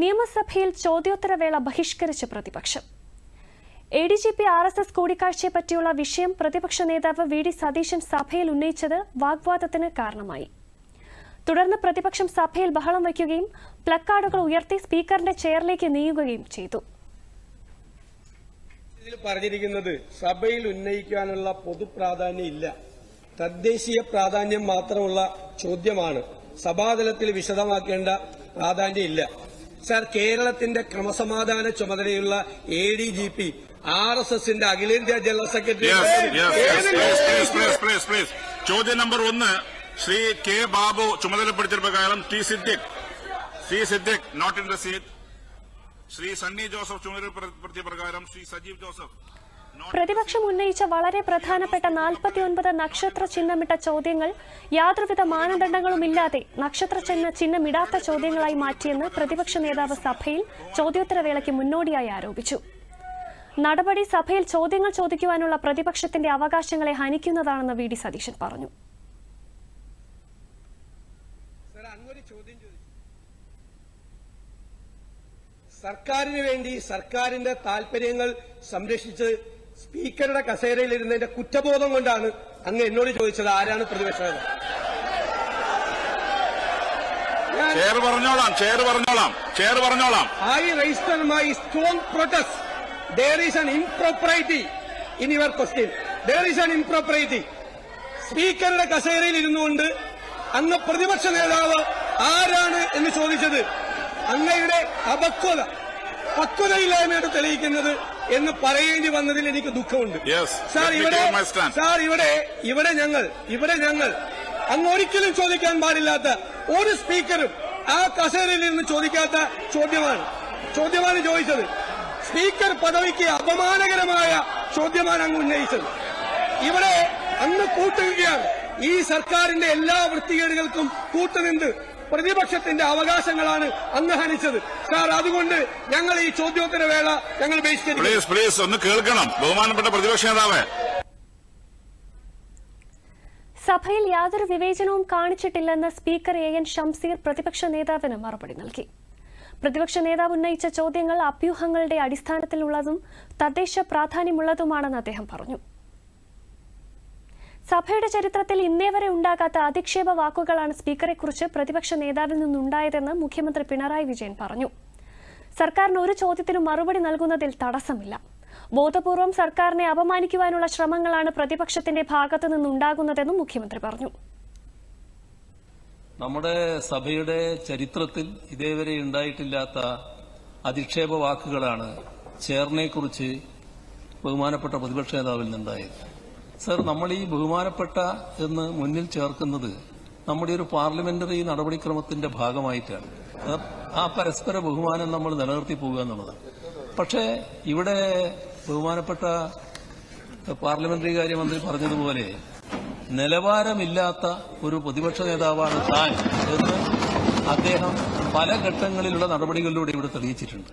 നിയമസഭയിൽ ചോദ്യോത്തരവേള ബഹിഷ്കരിച്ച പ്രതിപക്ഷം. A D G P R S S കൂടിക്കാഴ്ചയെ പറ്റിയുള്ള വിഷയം പ്രതിപക്ഷ നേതാവ് വി ഡി സതീശൻ സഭയിൽ ഉന്നയിച്ചത് വാഗ്വാദത്തിന് കാരണമായി. തുടർന്ന് പ്രതിപക്ഷം സഭയിൽ ബഹളം വയ്ക്കുകയും പ്ലക്കാർഡുകൾ ഉയർത്തി സ്പീക്കറിന്റെ ചെയറിലേക്ക് നീങ്ങുകയും ചെയ്തു. ഇതിൽ പറഞ്ഞിരിക്കുന്നത് സഭയിൽ ഉന്നയിക്കാനുള്ള പൊതുപ്രാധാന്യം ഇല്ല. തദ്ദേശീയ പ്രാധാന്യം മാത്രമുള്ള ചോദ്യമാണ്. സഭാതലത്തിൽ വിശദമാക്കേണ്ട പ്രാധാന്യം ഇല്ല. സാർ കേരളത്തിന്റെ ക്രമസമാധാന ചുമതലയുള്ള A D G P R S എസിന്റെ അഖിലേന്ത്യാ ജനറൽ സെക്രട്ടറി. ചോദ്യം നമ്പർ ഒന്ന് ശ്രീ കെ ബാബു ചുമതലപ്പെടുത്തിയ പ്രകാരം T Siddique. C Siddique not in the seat Shri Sunny Joseph ചുമതലപ്പെടുത്തിയ പ്രകാരം ശ്രീ സജീവ് ജോസഫ്. പ്രതിപക്ഷം ഉന്നയിച്ച വളരെ പ്രധാനപ്പെട്ട നാൽപ്പത്തിയൊൻപത് നക്ഷത്ര ചിഹ്നമിട്ട ചോദ്യങ്ങൾ യാതൊരുവിധ മാനദണ്ഡങ്ങളുമില്ലാതെ നക്ഷത്ര ചിഹ്ന ചിഹ്നമിടാത്ത ചോദ്യങ്ങളായി മാറ്റിയെന്ന് പ്രതിപക്ഷ നേതാവ് സഭയിൽ ചോദ്യോത്തരവേളയ്ക്ക് മുന്നോടിയായി ആരോപിച്ചു. നടപടി സഭയിൽ ചോദ്യങ്ങൾ ചോദിക്കുവാനുള്ള പ്രതിപക്ഷത്തിന്റെ അവകാശങ്ങളെ ഹനിക്കുന്നതാണെന്ന് വി ഡി സതീശൻ പറഞ്ഞു. സർക്കാരിന് വേണ്ടി സർക്കാരിന്റെ താൽപര്യങ്ങൾ സംരക്ഷിച്ച് സ്പീക്കറുടെ കസേരയിൽ ഇരുന്നതിന്റെ കുറ്റബോധം കൊണ്ടാണ് അങ്ങ് എന്നോട് ചോദിച്ചത് ആരാണ് പ്രതിപക്ഷ ചെയർ പറഞ്ഞോളാം ചെയർ പറഞ്ഞോളാം ചെയർ പറഞ്ഞോളാം I register my strong protest. There is an impropriety in your question. There is an impropriety. സ്പീക്കറുടെ കസേരയിൽ ഇരുന്നുകൊണ്ട് അങ്ങ് പ്രതിപക്ഷ നേതാവ് ആരാണ് എന്ന് ചോദിച്ചത് അങ്ങയുടെ അപക്വത പക്വതയില്ലായ്മയോട് തെളിയിക്കുന്നത് എന്ന് പറയേണ്ടി വന്നതിൽ എനിക്ക് ദുഃഖമുണ്ട്. സാർ ഇവിടെ സാർ ഇവിടെ ഇവിടെ ഞങ്ങൾ ഇവിടെ ഞങ്ങൾ അങ്ങ് ഒരിക്കലും ചോദിക്കാൻ പാടില്ലാത്ത ഒരു സ്പീക്കറും ആ കസേരയിൽ നിന്ന് ചോദിക്കാത്ത ചോദ്യമാണ്. ചോദ്യമാണ് ചോദിച്ചത്. സ്പീക്കർ പദവിക്ക് അപമാനകരമായ ചോദ്യമാണ് അങ്ങ് ഉന്നയിച്ചത്. ഇവിടെ അങ്ങ് കൂട്ടുകയാണ്. ഈ സർക്കാരിന്റെ എല്ലാ വൃത്തികേടുകൾക്കും കൂട്ടുനിന്ന് പ്രതിപക്ഷത്തിന്റെ അവകാശങ്ങളാണ് അങ്ങ് ഹനിച്ചത് സാർ അതുകൊണ്ട് ഞങ്ങൾ ഈ ചോദ്യോത്തര വേള ഞങ്ങൾ ബഹിഷ്കരിക്കും. പ്ലീസ് പ്ലീസ് ഒന്ന് കേൾക്കണം. ബഹുമാനപ്പെട്ട പ്രതിപക്ഷ നേതാവേ. സഭയിൽ യാതൊരു വിവേചനവും കാണിച്ചിട്ടില്ലെന്ന് സ്പീക്കർ എ എൻ ഷംസീർ പ്രതിപക്ഷ നേതാവിന് മറുപടി നൽകി. പ്രതിപക്ഷ നേതാവ് ഉന്നയിച്ച ചോദ്യങ്ങൾ അഭ്യൂഹങ്ങളുടെ അടിസ്ഥാനത്തിലുള്ളതും തദ്ദേശ പ്രാധാന്യമുള്ളതുമാണെന്ന് അദ്ദേഹം പറഞ്ഞു. സഭയുടെ ചരിത്രത്തിൽ ഇന്നേ വരെ ഉണ്ടാകാത്ത അധിക്ഷേപ വാക്കുകളാണ് സ്പീക്കറെക്കുറിച്ച് പ്രതിപക്ഷ നേതാവിൽ നിന്നുണ്ടായതെന്ന് മുഖ്യമന്ത്രി പിണറായി വിജയൻ പറഞ്ഞു. സർക്കാരിന് ഒരു ചോദ്യത്തിനും മറുപടി നൽകുന്നതിൽ തടസ്സമില്ല. ബോധപൂർവം സർക്കാരിനെ അപമാനിക്കുവാനുള്ള ശ്രമങ്ങളാണ് പ്രതിപക്ഷത്തിന്റെ ഭാഗത്തു നിന്നുണ്ടാകുന്നതെന്നും മുഖ്യമന്ത്രി പറഞ്ഞു. നമ്മുടെ സഭയുടെ ചരിത്രത്തിൽ ഇതേവരെ ഉണ്ടായിട്ടില്ലാത്ത അധിക്ഷേപ വാക്കുകളാണ് ചേർനെക്കുറിച്ച് ബഹുമാനപ്പെട്ട പ്രതിപക്ഷ നേതാവിൽ നിന്നുണ്ടായത്. സർ നമ്മൾ ഈ ബഹുമാനപ്പെട്ട എന്ന് മുന്നിൽ ചേർക്കുന്നത് നമ്മുടെ ഒരു പാർലമെന്ററി നടപടിക്രമത്തിന്റെ ഭാഗമായിട്ടാണ്. ആ പരസ്പര ബഹുമാനം നമ്മൾ നിലനിർത്തി പോകുക എന്നുള്ളതാണ് പക്ഷേ ഇവിടെ ബഹുമാനപ്പെട്ട പാർലമെന്ററി കാര്യമന്ത്രി പറഞ്ഞതുപോലെ നിലവാരമില്ലാത്ത ഒരു പ്രതിപക്ഷ നേതാവാണ് താൻ എന്ന് അദ്ദേഹം പല ഘട്ടങ്ങളിലുള്ള നടപടികളിലൂടെ ഇവിടെ തെളിയിച്ചിട്ടുണ്ട്.